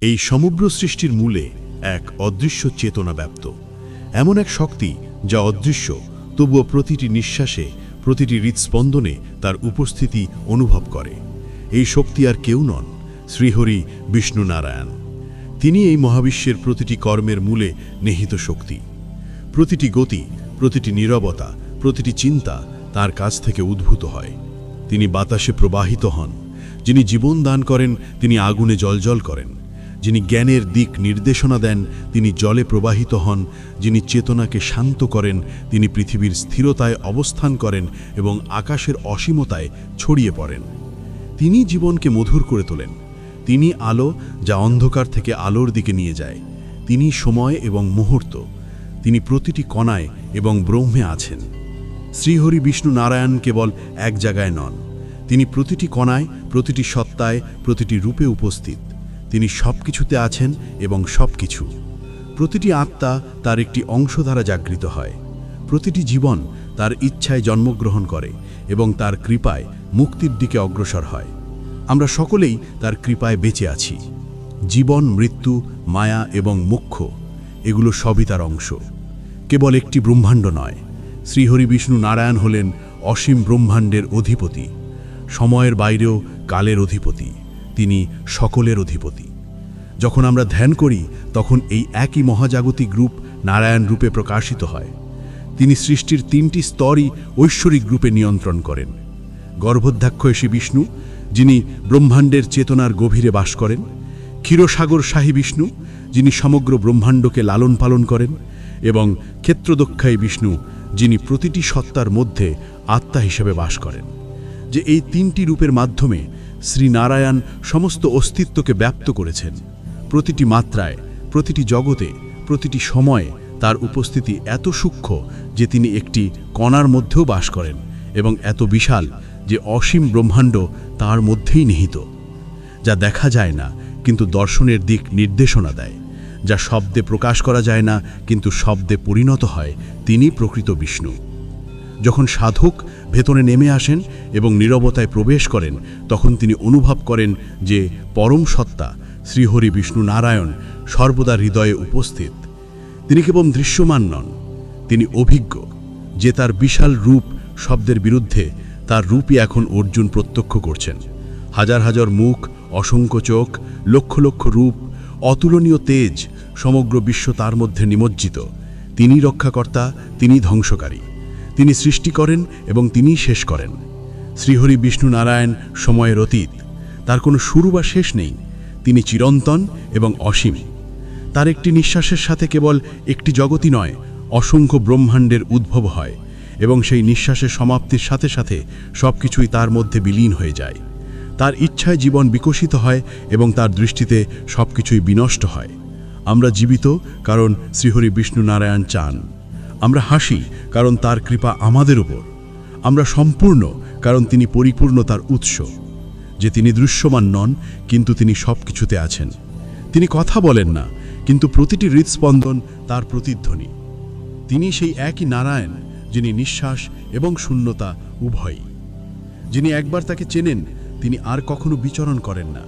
এই সমগ্র সৃষ্টির মূলে এক অদৃশ্য চেতনা ব্যাপ্ত। এমন এক শক্তি যা অদৃশ্য, তবুও প্রতিটি নিঃশ্বাসে, প্রতিটি হৃৎস্পন্দনে তার উপস্থিতি অনুভব করে। এই শক্তি আর কেউ নন, শ্রীহরি বিষ্ণু নারায়ণ তিনি এই মহাবিশ্বের প্রতিটি কর্মের মূলে নিহিত শক্তি। প্রতিটি গতি, প্রতিটি নীরবতা, প্রতিটি চিন্তা তার কাছ থেকে উদ্ভূত হয়। তিনি বাতাসে প্রবাহিত হন। যিনি জীবন দান করেন, তিনি আগুনে জলজল করেন। যিনি জ্ঞানের দিক নির্দেশনা দেন, তিনি জলে প্রবাহিত হন, যিনি চেতনাকে শান্ত করেন, তিনি পৃথিবীর স্থিরতায় অবস্থান করেন এবং আকাশের অসীমতায় ছড়িয়ে পড়েন। তিনি জীবনকে মধুর করে তোলেন। তিনি আলো, যা অন্ধকার থেকে আলোর দিকে নিয়ে যায়। তিনি সময় এবং মুহূর্ত। তিনি প্রতিটি কণায় এবং ব্রহ্মে আছেন। শ্রীহরি বিষ্ণু নারায়ণ কেবল এক জায়গায় নন। তিনি প্রতিটি কণায়, প্রতিটি সত্তায়, প্রতিটি রূপে উপস্থিত। তিনি সব কিছুতে আছেন এবং সব কিছু প্রতিটি আত্মা তার একটি অংশ দ্বারা জাগৃত হয়। প্রতিটি জীবন তার ইচ্ছায় জন্মগ্রহণ করে এবং তার কৃপায় মুক্তির দিকে অগ্রসর হয়। আমরা সকলেই তার কৃপায় বেঁচে আছি। জীবন, মৃত্যু, মায়া এবং মুখ্য, এগুলো সবই তার অংশ। কেবল একটি ব্রহ্মাণ্ড নয়। শ্রীহরি বিষ্ণু নারায়ণ হলেন অসীম ব্রহ্মাণ্ডের অধিপতি, সময়ের বাইরেও কালের অধিপতি। তিনি সকলের অধিপতি। যখন আমরা ধ্যান করি, তখন এই একই মহাজাগতিক রূপ নারায়ণ রূপে প্রকাশিত হয়। তিনি সৃষ্টির তিনটি স্তরই ঐশ্বরিক রূপে নিয়ন্ত্রণ করেন। গর্ভোধ্যাক্ষ বিষ্ণু, যিনি ব্রহ্মাণ্ডের চেতনার গভীরে বাস করেন। ক্ষীরসাগর শাহী বিষ্ণু, যিনি সমগ্র ব্রহ্মাণ্ডকে লালন পালন করেন। এবং ক্ষেত্রদক্ষায়ী বিষ্ণু, যিনি প্রতিটি সত্তার মধ্যে আত্মা হিসেবে বাস করেন। যে এই তিনটি রূপের মাধ্যমে শ্রীনারায়ণ সমস্ত অস্তিত্বকে ব্যাপ্ত করেছেন। প্রতিটি মাত্রায়, প্রতিটি জগতে, প্রতিটি সময়ে তার উপস্থিতি এত সূক্ষ্ম যে তিনি একটি কণার মধ্যেও বাস করেন এবং এত বিশাল যে অসীম ব্রহ্মাণ্ড তার মধ্যেই নিহিত, যা দেখা যায় না কিন্তু দর্শনের দিক নির্দেশনা দেয়, যা শব্দে প্রকাশ করা যায় না কিন্তু শব্দে পরিণত হয় তিনি প্রকৃত বিষ্ণু। যখন সাধক ভেতরে নেমে আসেন এবং নীরবতায় প্রবেশ করেন, তখন তিনি অনুভব করেন যে পরম সত্তা, শ্রীহরি বিষ্ণু নারায়ণ সর্বদা হৃদয়ে উপস্থিত। তিনি কেবল দৃশ্যমান নন, তিনি অভিজ্ঞ যে তার বিশাল রূপ শব্দের বিরুদ্ধে তার রূপই এখন অর্জুন প্রত্যক্ষ করছেন। হাজার হাজার মুখ, অসংখ্য চোখ, লক্ষ লক্ষ রূপ, অতুলনীয় তেজ সমগ্র বিশ্ব তার মধ্যে নিমজ্জিত। তিনি রক্ষাকর্তা তিনি ধ্বংসকারী। তিনি সৃষ্টি করেন এবং তিনিই শেষ করেন। শ্রীহরি বিষ্ণু নারায়ণ সময়ের অতীত। তার কোনো শুরু বা শেষ নেই। তিনি চিরন্তন এবং অসীম। তার একটি নিঃশ্বাসের সাথে কেবল একটি জগতই নয়, অসংখ্য ব্রহ্মাণ্ডের উদ্ভব হয় এবং সেই নিঃশ্বাসের সমাপ্তির সাথে সাথে সব কিছুই তার মধ্যে বিলীন হয়ে যায়। তার ইচ্ছায় জীবন বিকশিত হয় এবং তার দৃষ্টিতে সব কিছুই বিনষ্ট হয়। আমরা জীবিত কারণ শ্রীহরি বিষ্ণু নারায়ণ চান। আমরা হাসি কারণ তার কৃপা আমাদের উপর। আমরা সম্পূর্ণ কারণ তিনি পরিপূর্ণতার উৎস। যে তিনি দৃশ্যমান নন, কিন্তু তিনি সব কিছুতে আছেন। তিনি কথা বলেন না, কিন্তু প্রতিটি হৃৎস্পন্দন তার প্রতিধ্বনি। তিনি সেই একই নারায়ণ, যিনি নিঃশ্বাস এবং শূন্যতা উভয়ই। যিনি একবার তাকে চেনেন, তিনি আর কখনো বিচরণ করেন না।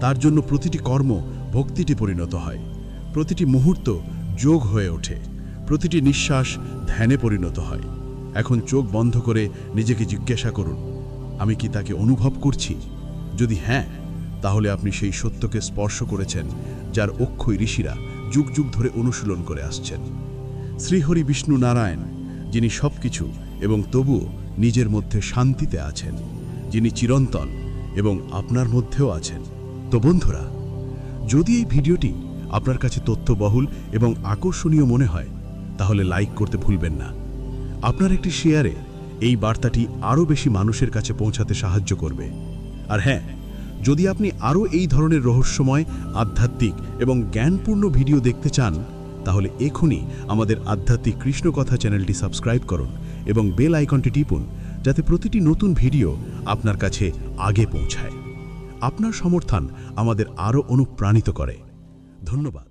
তার জন্য প্রতিটি কর্ম ভক্তিতে পরিণত হয়। প্রতিটি মুহূর্ত যোগ হয়ে ওঠে। প্রতিটি নিঃশ্বাস ধ্যানে পরিণত হয়। এখন চোখ বন্ধ করে নিজেকে জিজ্ঞাসা করুন, আমি কি তাকে অনুভব করছি? যদি হ্যাঁ তাহলে আপনি সেই সত্যকে স্পর্শ করেছেন, যার অক্ষয় ঋষিরা যুগ যুগ ধরে অনুশীলন করে আসছেন। শ্রীহরি বিষ্ণু নারায়ণ, যিনি সব কিছু এবং তবুও নিজের মধ্যে শান্তিতে আছেন, যিনি চিরন্তন এবং আপনার মধ্যেও আছেন। তো বন্ধুরা, যদি এই ভিডিওটি আপনার কাছে তথ্যবহুল এবং আকর্ষণীয় মনে হয় তাহলে লাইক করতে ভুলবেন না। আপনার একটি শেয়ারে এই বার্তাটি আরও বেশি মানুষের কাছে পৌঁছাতে সাহায্য করবে। আর হ্যাঁ যদি আপনি আরও এই ধরনের রহস্যময়, আধ্যাত্মিক এবং জ্ঞানপূর্ণ ভিডিও দেখতে চান, তাহলে এখনই আমাদের আধ্যাত্মিক কৃষ্ণকথা চ্যানেলটি সাবস্ক্রাইব করুন এবং বেল আইকনটি টিপুন যাতে প্রতিটি নতুন ভিডিও আপনার কাছে আগে পৌঁছায়। আপনার সমর্থন আমাদের আরও অনুপ্রাণিত করে। ধন্যবাদ।